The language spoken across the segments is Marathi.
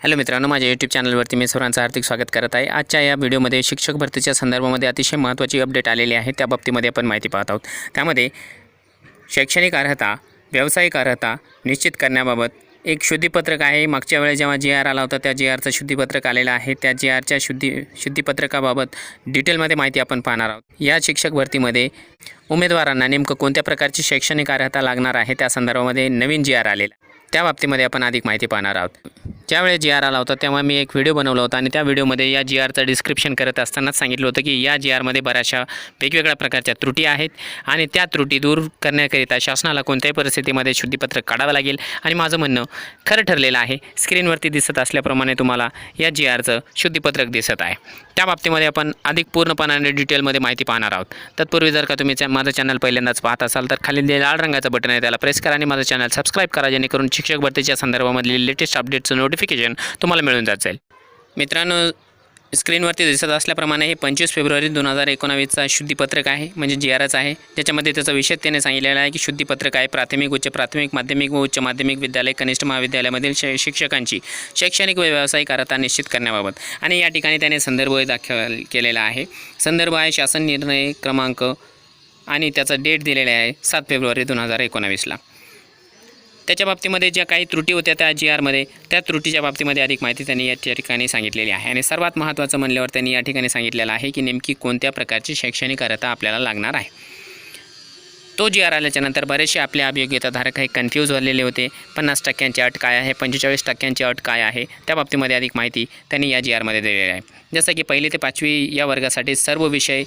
हॅलो मित्रांनो माझ्या यूट्यूब चॅनलवरती मी सर्वांचं हार्दिक स्वागत करत आहे. आजच्या या व्हिडिओमध्ये शिक्षक भरतीच्या संदर्भामध्ये अतिशय महत्त्वाची अपडेट आलेली आहे. त्या बाबतीमध्ये आपण माहिती पाहत आहोत. त्यामध्ये शैक्षणिक अर्हता व्यावसायिक अर्हता निश्चित करण्याबाबत एक शुद्धीपत्रक आहे. मागच्या वेळेस जेव्हा जी आर आला होता त्या जी आरचं शुद्धीपत्रक आलेलं आहे. त्या जी आरच्या शुद्धी शुद्धीपत्रकाबाबत डिटेलमध्ये माहिती आपण पाहणार आहोत. या शिक्षक भरतीमध्ये उमेदवारांना नेमकं कोणत्या प्रकारची शैक्षणिक अर्हता लागणार आहे त्या संदर्भामध्ये नवीन जी आर आलेला त्या बाबतीमध्ये आपण अधिक माहिती पाहणार आहोत. ज्यावेळेस जी आर आला होता तेव्हा मी एक व्हिडिओ बनवला होता आणि त्या व्हिडिओमध्ये या जी आरचं डिस्क्रिप्शन करत असतानाच सांगितलं होतं की या जी आरमध्ये बऱ्याचशा वेगवेगळ्या प्रकारच्या त्रुटी आहेत आणि त्या त्रुटी दूर करण्याकरिता शासनाला कोणत्याही परिस्थितीमध्ये शुद्धीपत्रक काढावं लागेल आणि माझं म्हणणं खरं ठरलेलं आहे. स्क्रीनवरती दिसत असल्याप्रमाणे तुम्हाला या जी आरचं शुद्धीपत्रक दिसत आहे. त्या बाबतीमध्ये आपण अधिक पूर्णपणाने डिटेलमध्ये माहिती पाहणार आहोत. तत्पूर्वी जर का तुम्ही माझं चॅनल पहिल्यांदाच पाहत असाल तर खाली जे लाल रंगाचं बटन आहे त्याला प्रेस करा आणि माझं चॅनल सबस्क्राईब करा जेणेकरून शिक्षक भरतीच्या संदर्भामधली लेटेस्ट अपडेटचं नोटिफिकेशन तुम्हाला मिळून जात जाईल. मित्रांनो स्क्रीनवरती दिसत असल्याप्रमाणे हे पंचवीस फेब्रुवारी दोन हजार एकोणावीसचा शुद्धीपत्रक आहे म्हणजे जी आर एस आहे. ज्याच्यामध्ये त्याचा विषय त्याने सांगितलेला आहे की शुद्धीपत्रक आहे प्राथमिक उच्च प्राथमिक माध्यमिक व उच्च माध्यमिक विद्यालय कनिष्ठ महाविद्यालयामधील शै शिक्षकांची शैक्षणिक व व्यावसायिक अर्हता निश्चित करण्याबाबत. आणि या ठिकाणी त्याने संदर्भ दाखल केलेला आहे. संदर्भ आहे शासन निर्णय क्रमांक आणि त्याचा डेट दिलेला आहे सात फेब्रुवारी दोन हजार एकोणावीसला त्याच्या बाबतीमध्ये ज्या काही त्रुटी होत्या त्या जी आरमध्ये त्या त्रुटीच्या बाबतीमध्ये अधिक माहिती त्यांनी या ठिकाणी सांगितलेली आहे. आणि सर्वात महत्त्वाचं म्हणल्यावर त्यांनी या ठिकाणी सांगितलेलं आहे की नेमकी कोणत्या प्रकारची शैक्षणिक अर्हता आपल्याला लागणार आहे. तो जी आर आल्याच्यानंतर बरेचसे आपले अभियोग्यताधारक हे कन्फ्यूज झालेले होते. पन्नास टक्क्यांची अट काय आहे? पंचेचाळीस टक्क्यांची अट काय आहे? त्या बाबतीमध्ये अधिक माहिती त्यांनी या जी आरमध्ये दिलेली आहे. जसं की पहिली ते पाचवी या वर्गासाठी सर्व विषय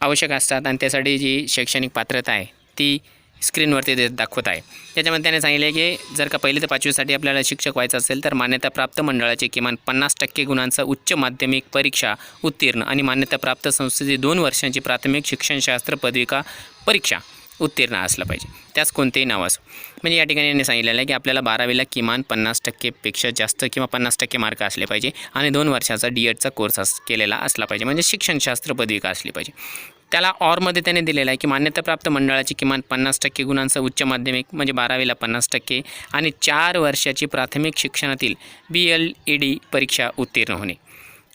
आवश्यक असतात आणि त्यासाठी जी शैक्षणिक पात्रता आहे ती स्क्रीनवरती दे दाखवत आहे. त्याच्यामध्ये त्याने सांगितले की जर का पहिली ते पाचवीसाठी आपल्याला शिक्षक व्हायचं असेल तर मान्यताप्राप्त मंडळाचे किमान पन्नास टक्के गुणांचा उच्च माध्यमिक परीक्षा उत्तीर्ण आणि मान्यताप्राप्त संस्थेची दोन वर्षांची प्राथमिक शिक्षणशास्त्र पदविका परीक्षा उत्तीर्ण असलं पाहिजे. त्यास कोणतेही नाव असो. म्हणजे या ठिकाणी यांनी सांगितलेलं आहे की आपल्याला बारावीला किमान पन्नास टक्केपेक्षा जास्त किंवा पन्नास टक्के मार्क असले पाहिजे आणि दोन वर्षाचा डी एडचा कोर्स अस केलेला असला पाहिजे. म्हणजे शिक्षणशास्त्र पदविका असली पाहिजे. त्याला ऑरमध्ये त्याने दिलेलं आहे की मान्यताप्राप्त मंडळाची किमान पन्नास टक्के गुणांचं उच्च माध्यमिक म्हणजे बारावीला पन्नास टक्के आणि चार वर्षाची प्राथमिक शिक्षणातील बी एल ई डी परीक्षा उत्तीर्ण होणे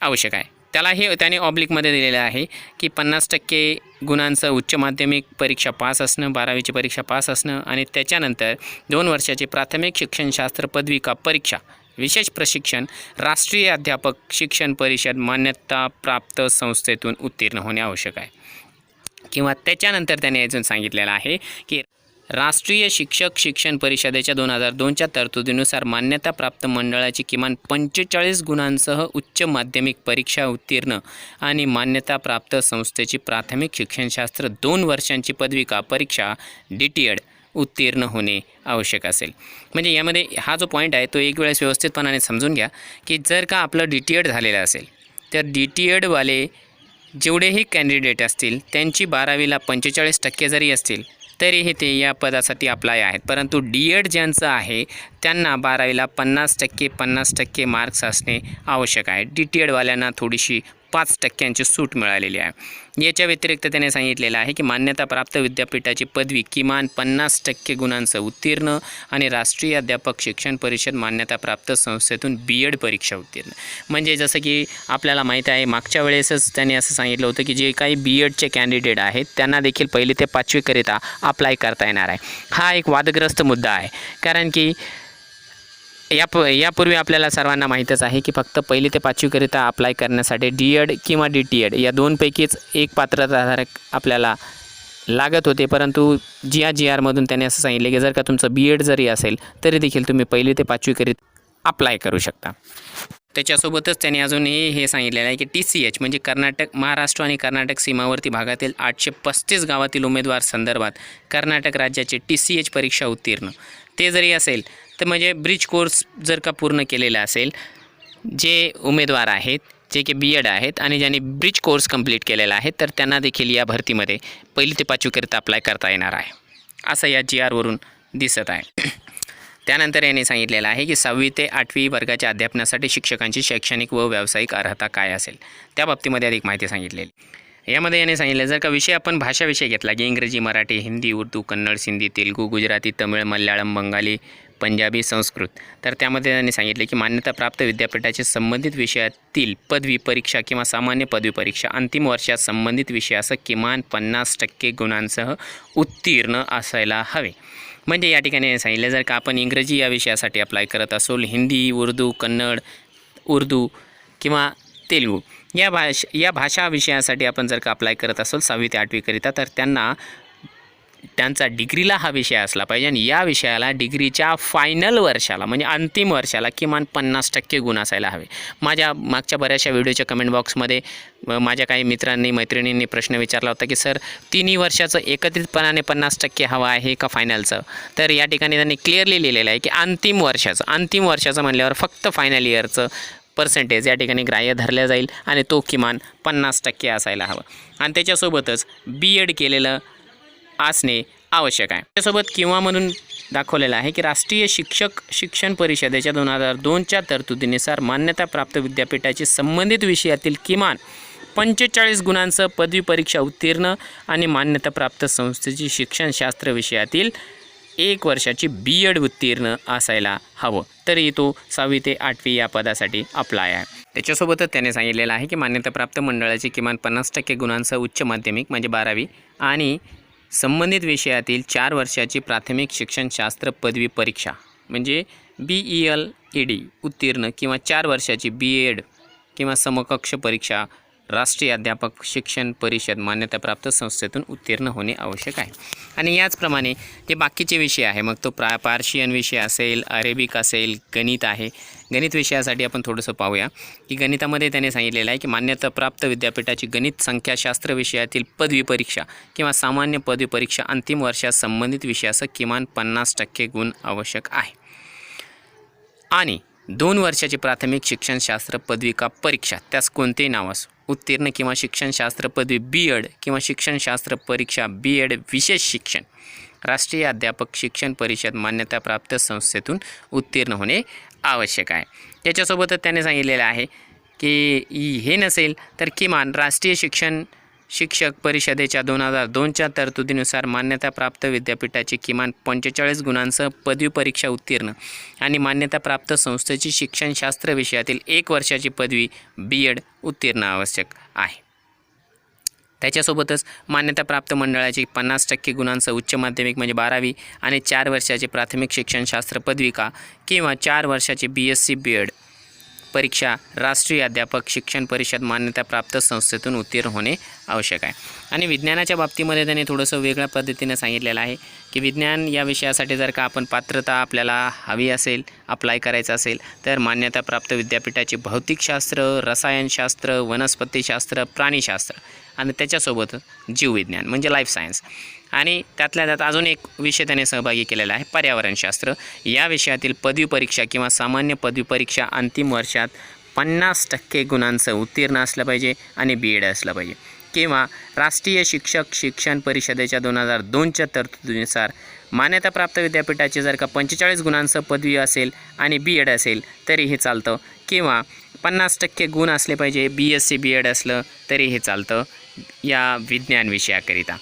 आवश्यक आहे. त्याला हे त्याने ऑब्लिकमध्ये दिलेलं आहे की पन्नास टक्के गुणांचं उच्च माध्यमिक परीक्षा पास असणं बारावीची परीक्षा पास असणं आणि त्याच्यानंतर दोन वर्षाची प्राथमिक शिक्षणशास्त्र पदविका परीक्षा विशेष प्रशिक्षण राष्ट्रीय अध्यापक शिक्षण परिषद मान्यताप्राप्त संस्थेतून उत्तीर्ण होणे आवश्यक आहे. किंवा त्याच्यानंतर त्याने अजून सांगितलेलं आहे की राष्ट्रीय शिक्षक शिक्षण परिषदेच्या दोन हजार दोनच्या तरतुदीनुसार मान्यताप्राप्त मंडळाची किमान पंचेचाळीस गुणांसह उच्च माध्यमिक परीक्षा उत्तीर्ण आणि मान्यताप्राप्त संस्थेची प्राथमिक शिक्षणशास्त्र दोन वर्षांची पदविका परीक्षा डी टी एड उत्तीर्ण होणे आवश्यक असेल. म्हणजे यामध्ये हा जो पॉईंट आहे तो एक वेळेस व्यवस्थितपणाने समजून घ्या की जर का आपलं डी टी एड झालेलं असेल तर डी टी एडवाले जेवढेही कॅन्डिडेट असतील त्यांची बारावीला पंचेचाळीस टक्के जरी असतील तरीही ते या पदासाठी अप्लाय आहेत. परंतु डी एड ज्यांचं आहे त्यांना बारावीला पन्नास टक्के पन्नास टक्के मार्क्स असणे आवश्यक आहे. डी टी एडवाल्यांना थोडीशी पाच टक्क्यांची सूट मिळालेली आहे. याच्या व्यतिरिक्त त्याने सांगितलेलं आहे की मान्यताप्राप्त विद्यापीठाची पदवी किमान पन्नास टक्के गुणांचं उत्तीर्ण आणि राष्ट्रीय अध्यापक शिक्षण परिषद मान्यताप्राप्त संस्थेतून बी एड परीक्षा उत्तीर्ण. म्हणजे जसं की आपल्याला माहीत आहे मागच्या वेळेसच त्यांनी असं सांगितलं होतं की जे काही बी एडचे कॅन्डिडेट आहेत त्यांना देखील पहिली ते पाचवीकरिता अप्लाय करता येणार आहे. हा एक वादग्रस्त मुद्दा आहे. कारण की या प यापूर्वी आपल्याला सर्वांना माहीतच आहे की फक्त पहिली ते पाचवीकरिता अप्लाय करण्यासाठी डी एड किंवा डी टी एड या दोनपैकीच एक पात्रताधारक आपल्याला लागत होते. परंतु जी आर जी आरमधून त्याने असं सांगितले की जर का तुमचं बी एड जरी असेल तरी देखील तुम्ही पहिली ते पाचवीकरित अप्लाय करू शकता. त्याच्यासोबतच त्याने अजूनही हे सांगितलेलं आहे की टी सी एच म्हणजे कर्नाटक महाराष्ट्र आणि कर्नाटक सीमावर्ती भागातील आठशे पस्तीस गावातील उमेदवार संदर्भात कर्नाटक राज्याचे टी सी एच परीक्षा उत्तीर्ण. ते जरी असेल तर म्हणजे ब्रिज कोर्स जर का पूर्ण केलेला असेल जे उमेदवार आहेत जे की बी एड आहेत आणि ज्यांनी ब्रिज कोर्स कंप्लीट केलेला आहे तर त्यांना देखील या भरतीमध्ये पहिली ते पाचवीकरिता अप्लाय करता येणार आहे. असं या जी आरवरून दिसत आहे. त्यानंतर याने सांगितलेलं आहे की सहावी ते आठवी वर्गाच्या अध्यापनासाठी शिक्षकांची शैक्षणिक व व्यावसायिक अर्हता काय असेल? त्या बाबतीमध्ये अधिक माहिती सांगितलेली. यामध्ये याने सांगितलं जर का विषय आपण भाषा विषय घेतला की इंग्रजी मराठी हिंदी उर्दू कन्नड सिंधी तेलुगू गुजराती तमिळ मल्याळम बंगाली पंजाबी संस्कृत. तर त्यामध्ये त्यांनी सांगितले की मान्यताप्राप्त विद्यापीठाचे संबंधित विषयातील पदवी परीक्षा किंवा सामान्य पदवी परीक्षा अंतिम वर्षात संबंधित विषयासह किमान पन्नास टक्के गुणांसह उत्तीर्ण असायला हवे. म्हणजे या ठिकाणी सांगितलं जर का आपण इंग्रजी या विषयासाठी अप्लाय करत असोल हिंदी उर्दू कन्नड उर्दू किंवा तेलुगू या भाष या भाषा विषयासाठी आपण जर का अप्लाय करत असोल सहावी ते आठवीकरिता तर त्यांना त्यांचा डिग्रीला हा विषय असला पाहिजे आणि या विषयाला डिग्रीच्या फायनल वर्षाला म्हणजे अंतिम वर्षाला किमान पन्नास टक्के गुण असायला हवे. माझ्या मागच्या बऱ्याचशा व्हिडिओच्या कमेंट बॉक्समध्ये माझ्या काही मित्रांनी मैत्रिणींनी प्रश्न विचारला होता की सर तिन्ही वर्षाचं एकत्रितपणाने पन्नास टक्के हवं आहे का फायनलचं तर या ठिकाणी त्यांनी क्लिअरली लिहिलेलं आहे की अंतिम वर्षाचं. अंतिम वर्षाचं म्हणल्यावर फक्त फायनल इयरचं पर्सेंटेज या ठिकाणी ग्राह्य धरल्या जाईल आणि तो किमान पन्नास टक्के असायला हवं. आणि त्याच्यासोबतच बी एड केलेलं असणे आवश्यक आहे. त्यासोबत किंवा म्हणून दाखवलेलं आहे की राष्ट्रीय शिक्षक शिक्षण परिषदेच्या दोन हजार दोनच्या तरतुदीनुसार मान्यताप्राप्त विद्यापीठाची संबंधित विषयातील किमान पंचेचाळीस गुणांचं पदवी परीक्षा उत्तीर्ण आणि मान्यताप्राप्त संस्थेची शिक्षणशास्त्र विषयातील एक वर्षाची बी एड उत्तीर्ण असायला हवं. तरी तो सहावी ते आठवी या पदासाठी अप्लाय आहे. त्याच्यासोबतच त्याने सांगितलेलं आहे की मान्यताप्राप्त मंडळाची किमान पन्नास टक्के गुणांसह उच्च माध्यमिक म्हणजे बारावी आणि संबंधित विषयातील चार वर्षाची प्राथमिक शिक्षणशास्त्र पदवी परीक्षा म्हणजे B E L E D उत्तीर्ण किंवा चार वर्षाची बी एड किंवा समकक्ष परीक्षा राष्ट्रीय अध्यापक शिक्षण परिषद मान्यताप्राप्त संस्थेतून उत्तीर्ण होणे आवश्यक आहे. आणि याचप्रमाणे जे बाकीचे विषय आहे मग तो प्रा पार्शियन विषय असेल अरेबिक असेल गणित आहे गणित विषयासाठी आपण थोडंसं पाहूया. की गणितामध्ये त्याने सांगितलेलं आहे की मान्यताप्राप्त विद्यापीठाची गणित संख्याशास्त्र विषयातील पदवी परीक्षा किंवा सामान्य पदवी परीक्षा अंतिम वर्षात संबंधित विषयाचं किमान पन्नास टक्के गुण आवश्यक आहे. आणि दोन वर्षाची प्राथमिक शिक्षणशास्त्र पदविका परीक्षा त्यास कोणतेही नाव असो. उत्तीर्ण किंवा शिक्षणशास्त्र पदवी बी एड किंवा शिक्षणशास्त्र परीक्षा बी एड विशेष शिक्षण. राष्ट्रीय अध्यापक शिक्षण परिषद मान्यताप्राप्त संस्थेतून उत्तीर्ण होणे आवश्यक आहे. त्याच्यासोबतच त्याने सांगितलेलं आहे की हे नसेल तर किमान राष्ट्रीय शिक्षण शिक्षक परिषदेच्या दोन हजार दोनच्या तरतुदीनुसार मान्यताप्राप्त विद्यापीठाची किमान पंचेचाळीस गुणांसह पदवी परीक्षा उत्तीर्ण आणि मान्यताप्राप्त संस्थेची शिक्षणशास्त्र विषयातील एक वर्षाची पदवी बी एड उत्तीर्ण आवश्यक आहे. त्याच्यासोबतच मान्यताप्राप्त मंडळाची पन्नास टक्के गुणांसह उच्च माध्यमिक म्हणजे बारावी आणि चार वर्षाची प्राथमिक शिक्षणशास्त्र पदविका किंवा चार वर्षाची B S C B Ed परीक्षा राष्ट्रीय अध्यापक शिक्षण परिषद मान्यताप्राप्त संस्थेतून उत्तीर्ण होणे आवश्यक आहे. आणि विज्ञानाच्या बाबतीमध्ये त्यांनी थोडंसं वेगळ्या पद्धतीने सांगितलेलं आहे की विज्ञान या विषयासाठी जर का आपण पात्रता आपल्याला हवी असेल अप्लाय करायचं असेल तर मान्यताप्राप्त विद्यापीठाचे भौतिकशास्त्र रसायनशास्त्र वनस्पतीशास्त्र प्राणीशास्त्र आणि त्याच्यासोबत जीवविज्ञान म्हणजे लाईफ सायन्स आणि त्यातल्या त्यात अजून एक विषय त्याने सहभागी केलेला आहे पर्यावरणशास्त्र. या विषयातील पदवी परीक्षा किंवा सामान्य पदवी परीक्षा अंतिम वर्षात पन्नास टक्के गुणांचं उत्तीर्ण असलं पाहिजे आणि बी एड असलं पाहिजे. किंवा राष्ट्रीय शिक्षक शिक्षण परिषदेच्या दोन हजार दोनच्या तरतुदीनुसार मान्यताप्राप्त विद्यापीठाचे जर का पंचेचाळीस गुणांचं पदवी असेल आणि बी एड असेल तरी हे चालतं. किंवा पन्नास टक्के गुण असले पाहिजे B S C B Ed असलं तरी हे चालतं. या विज्ञान विषयाकरिता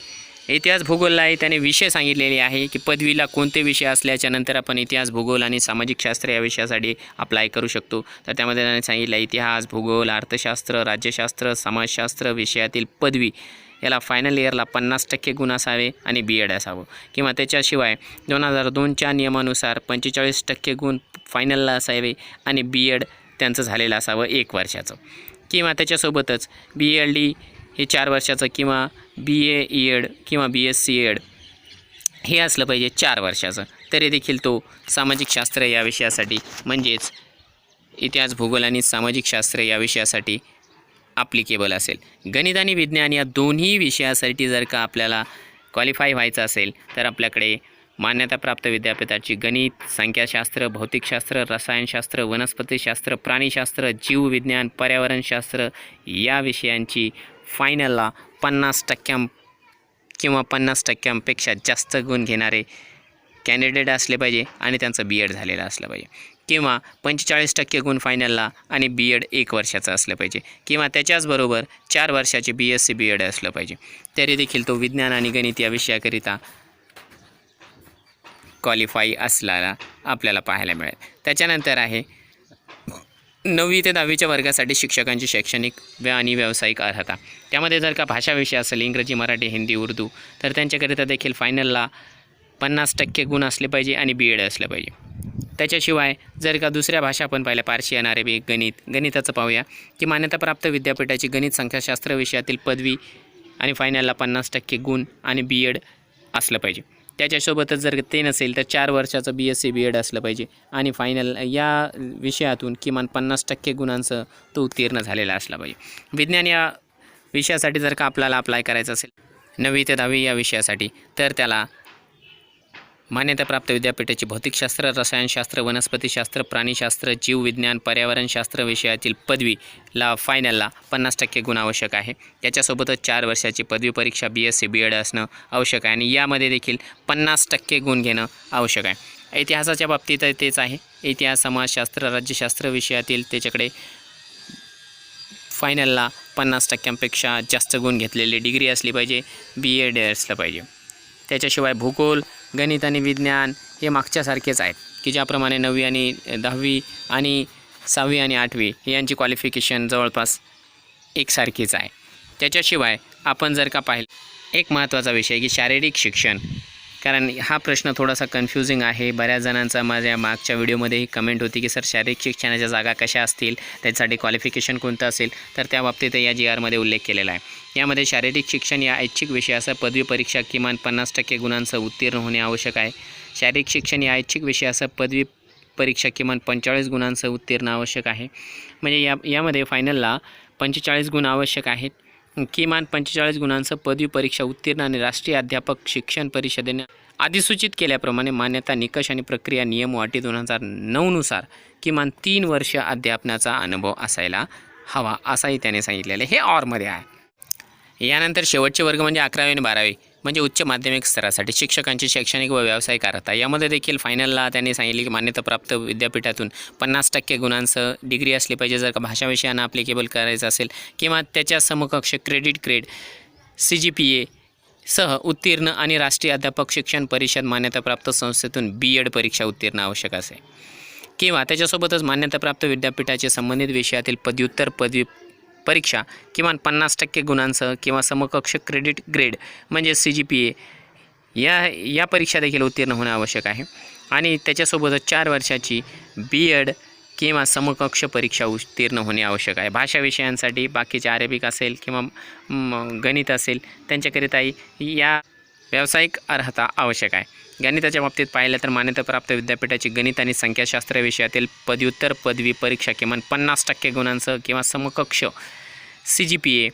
इतिहास भूगोलला त्याने विषय सांगितलेले आहे की पदवीला कोणते विषय असल्याच्यानंतर आपण इतिहास भूगोल आणि सामाजिक शास्त्र या विषयासाठी अप्लाय करू शकतो. तर त्यामध्ये त्याने सांगितलं इतिहास भूगोल अर्थशास्त्र राज्यशास्त्र समाजशास्त्र विषयातील पदवी याला फायनल इयरला पन्नास टक्के गुण असावे आणि बी एड असावं. किंवा त्याच्याशिवाय दोन हजार दोनच्या नियमानुसार पंचेचाळीस टक्के गुण फायनलला असावे आणि बी एड त्यांचं झालेलं असावं एक वर्षाचं. किंवा त्याच्यासोबतच बी एल डी हे चार वर्षाचं किंवा बी ए ई एड किंवा बी एस सी एड हे असलं पाहिजे चार वर्षाचं. तरी देखील तो सामाजिक शास्त्र या विषयासाठी म्हणजेच इतिहास भूगोल आणि सामाजिक शास्त्र या विषयासाठी ॲप्लिकेबल असेल. गणित आणि विज्ञान या दोन्ही विषयासाठी जर का आपल्याला क्वालिफाय व्हायचं असेल तर आपल्याकडे मान्यताप्राप्त विद्यापीठाची गणित संख्याशास्त्र भौतिकशास्त्र रसायनशास्त्र वनस्पतीशास्त्र प्राणीशास्त्र जीवविज्ञान पर्यावरणशास्त्र या विषयांची फायनलला पन्नास टक्क्यां किंवा पन्नास टक्क्यांपेक्षा जास्त गुण घेणारे कॅन्डिडेट असले पाहिजे आणि त्यांचं बी एड झालेलं असलं पाहिजे. किंवा पंचेचाळीस टक्के गुण फायनलला आणि बी एड एक वर्षाचं असलं पाहिजे. किंवा त्याच्याचबरोबर चार वर्षाचे B S C B Ed असलं पाहिजे. तरी देखील तो विज्ञान आणि गणित या विषयाकरिता क्वालिफाई असलेला आपल्याला पाहायला मिळेल. त्याच्यानंतर आहे नववी ते दहावीच्या वर्गासाठी शिक्षकांची शैक्षणिक व आणि व्यावसायिक अर्हता. त्यामध्ये जर का भाषा विषय असेल इंग्रजी मराठी हिंदी उर्दू तर त्यांच्याकरिता देखील फायनलला पन्नास टक्के गुण असले पाहिजे आणि बी एड असलं पाहिजे. त्याच्याशिवाय जर का दुसऱ्या भाषा आपण पाहिल्या पारशी अरेबिक गणित गणिताचं पाहूया की मान्यताप्राप्त विद्यापीठाची गणित संख्याशास्त्र विषयातील पदवी आणि फायनलला पन्नास टक्के गुण आणि बी एड असलं पाहिजे. त्याच्यासोबतच जर ते नसेल तर चार वर्षाचं B S C B Ed असलं पाहिजे. आणि फायनल या विषयातून किमान पन्नास टक्के गुणांचं तो उत्तीर्ण झालेला असला पाहिजे. विज्ञान या विषयासाठी जर का आपल्याला अप्लाय करायचं असेल नववी ते दहावी या विषयासाठी तर त्याला मान्यताप्राप्त विद्यापीठाची भौतिकशास्त्र रसायनशास्त्र वनस्पतीशास्त्र प्राणीशास्त्र जीवविज्ञान पर्यावरणशास्त्र विषयातील पदवीला फायनलला पन्नास टक्के गुण आवश्यक आहे. त्याच्यासोबतच चार वर्षाची पदवी परीक्षा B S C B Ed असणं आवश्यक आहे. आणि यामध्ये देखील पन्नास टक्के गुण घेणं आवश्यक आहे. इतिहासाच्या बाबतीत तेच आहे. इतिहास समाजशास्त्र राज्यशास्त्र विषयातील त्याच्याकडे फायनलला पन्नास टक्क्यांपेक्षा जास्त गुण घेतलेली डिग्री असली पाहिजे बी एड असलं पाहिजे. त्याच्याशिवाय भूगोल गणित आणि विज्ञान हे मागच्यासारखेच आहेत की ज्याप्रमाणे नववी आणि दहावी आणि सहावी आणि आठवी यांची क्वालिफिकेशन जवळपास एकसारखीच आहे. त्याच्याशिवाय आपण जर का पाहिलं एक महत्त्वाचा विषय की शारीरिक शिक्षण. कारण हा प्रश्न थोडासा कन्फ्युजिंग आहे. बऱ्याच जणांचा माझ्या मागच्या व्हिडिओमध्येही कमेंट होती की सर शारीरिक शिक्षणाच्या जागा कशा असतील? त्याच्यासाठी क्वालिफिकेशन कोणतं असेल? तर त्या बाबतीत या जी आरमध्ये उल्लेख केलेला आहे. यामध्ये शारीरिक शिक्षण या ऐच्छिक विषयाचा पदवी परीक्षा किमान पन्नास टक्के गुणांसह उत्तीर्ण होणे आवश्यक आहे. शारीरिक शिक्षण या ऐच्छिक विषयाचा पदवी परीक्षा किमान पंचेचाळीस गुणांसह उत्तीर्ण आवश्यक आहे. म्हणजे या यामध्ये फायनलला पंचेचाळीस गुण आवश्यक आहेत. किमान पंचेचाळीस गुणांसह पदवी परीक्षा उत्तीर्ण आणि राष्ट्रीय अध्यापक शिक्षण परिषदेने अधिसूचित केल्याप्रमाणे मान्यता निकष आणि प्रक्रिया नियम वाटी दोन हजार नऊनुसार किमान तीन वर्ष अध्यापनाचा अनुभव असायला हवा असाही त्याने सांगितलेलं आहे. हे ऑरमध्ये आहे. यानंतर शेवटचे वर्ग म्हणजे अकरावी आणि बारावी. म्हणजे उच्च माध्यमिक स्तरासाठी शिक्षकांची शैक्षणिक व व्यावसायिक अर्हता यामध्ये देखील फायनलला त्यांनी सांगितले की मान्यताप्राप्त विद्यापीठातून पन्नास टक्के गुणांसह डिग्री असली पाहिजे. जर का भाषा विषयांना अप्लिकेबल करायचं असेल किंवा त्याच्या समकक्ष credit grade C G P A सह उत्तीर्ण आणि राष्ट्रीय अध्यापक शिक्षण परिषद मान्यताप्राप्त संस्थेतून बी एड परीक्षा उत्तीर्ण आवश्यक असेल किंवा त्याच्यासोबतच मान्यताप्राप्त विद्यापीठाचे संबंधित विषयातील पदव्युत्तर पदवी परीक्षा किमान पन्नास टक्के गुणांसह किंवा समकक्ष क्रेडिट ग्रेड म्हणजे सी जी पी ए या या परीक्षा देखील उत्तीर्ण होणं आवश्यक आहे. आणि त्याच्यासोबतच चार वर्षाची बी एड किंवा समकक्ष परीक्षा उत्तीर्ण होणे आवश्यक आहे. भाषा विषयांसाठी बाकीचे अरेबिक असेल किंवा गणित असेल त्यांच्याकरिताही या व्यावसायिक अर्हता आवश्यक आहे. गणिताच्या बाबतीत पाहिलं तर मान्यताप्राप्त विद्यापीठाची गणित आणि संख्याशास्त्र विषयातील पदव्युत्तर पदवी परीक्षा किमान पन्नास टक्के गुणांसह किंवा समकक्ष सी जी पी ए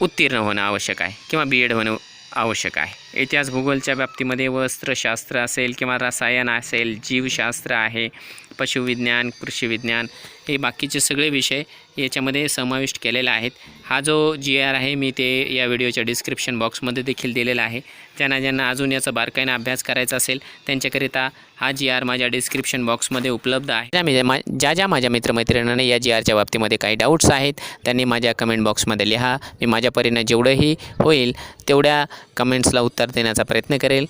उत्तीर्ण होणं आवश्यक आहे किंवा बी एड होणं आवश्यक आहे. इतिहास भूगोलच्या बाबतीमध्ये वस्त्रशास्त्र असेल किंवा रसायन असेल जीवशास्त्र आहे पशुविज्ञान कृषीविज्ञान हे बाकीचे सगळे विषय याच्यामध्ये समाविष्ट केलेले आहेत. हा जो जी आर आहे मी ते या व्हिडिओच्या डिस्क्रिप्शन बॉक्समध्ये देखील दिलेला आहे. त्यांना ज्यांना अजून याचा बारकाईनं अभ्यास करायचा असेल त्यांच्याकरिता हा जी आर माझ्या डिस्क्रिप्शन बॉक्समध्ये उपलब्ध आहे. ज्या मी- मा- ज्या ज्या माझ्या मित्रमैत्रिणींना या जी आरच्या बाबतीमध्ये काही डाऊट्स आहेत त्यांनी माझ्या कमेंट बॉक्समध्ये लिहा. मी माझ्या परीनं जेवढंही होईल तेवढ्या कमेंट्सला उत्तर देण्याचा प्रयत्न करेल.